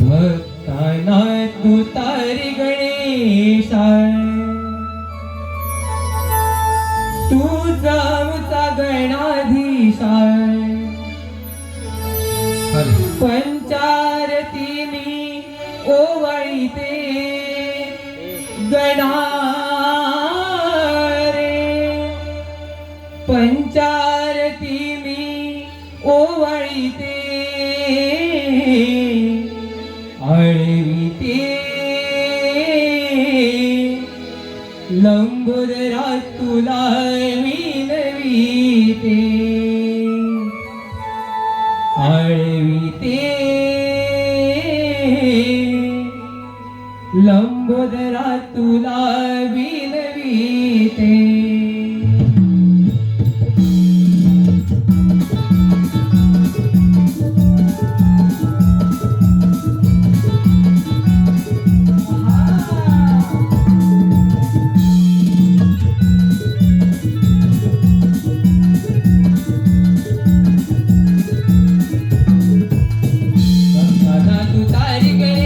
भक्ताना तू तारी गणेशाय तू जाऊचा गणाधीशाय पंचारती मी ओवाळीते. गणा रे पंचा लंबोदरा तुला विनवीते आळविते. लंबोदरा तुला वि you get it?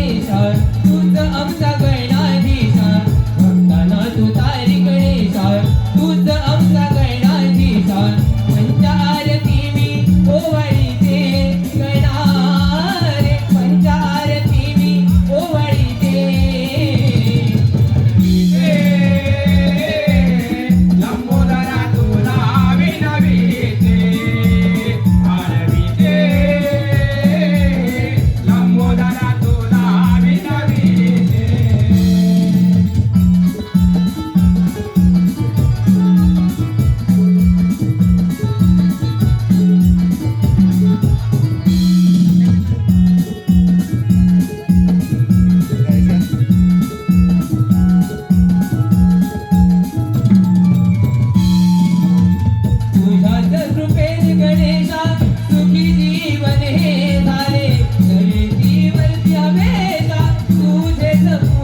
Santana.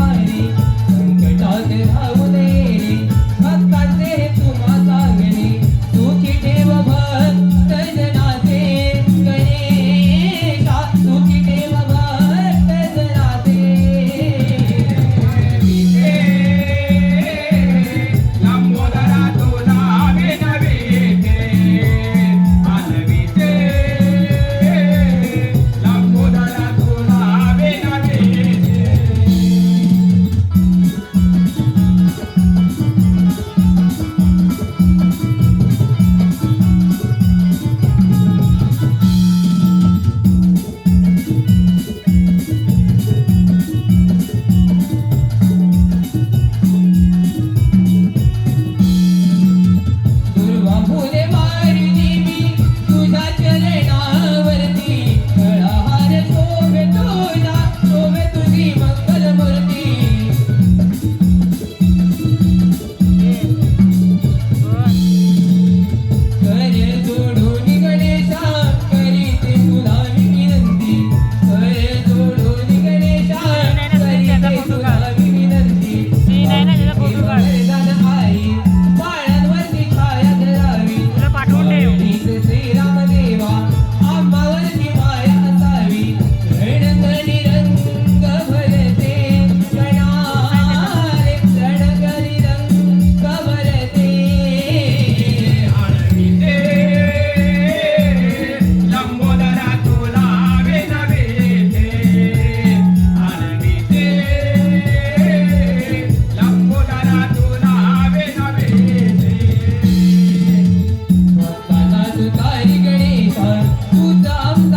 मारी संकटाचे भाव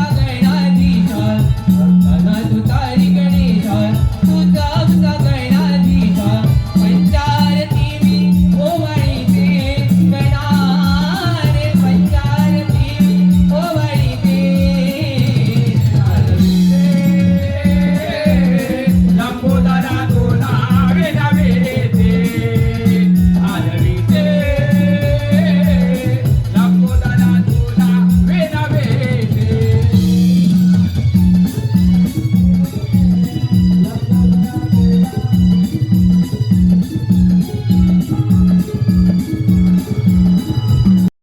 Saturday night.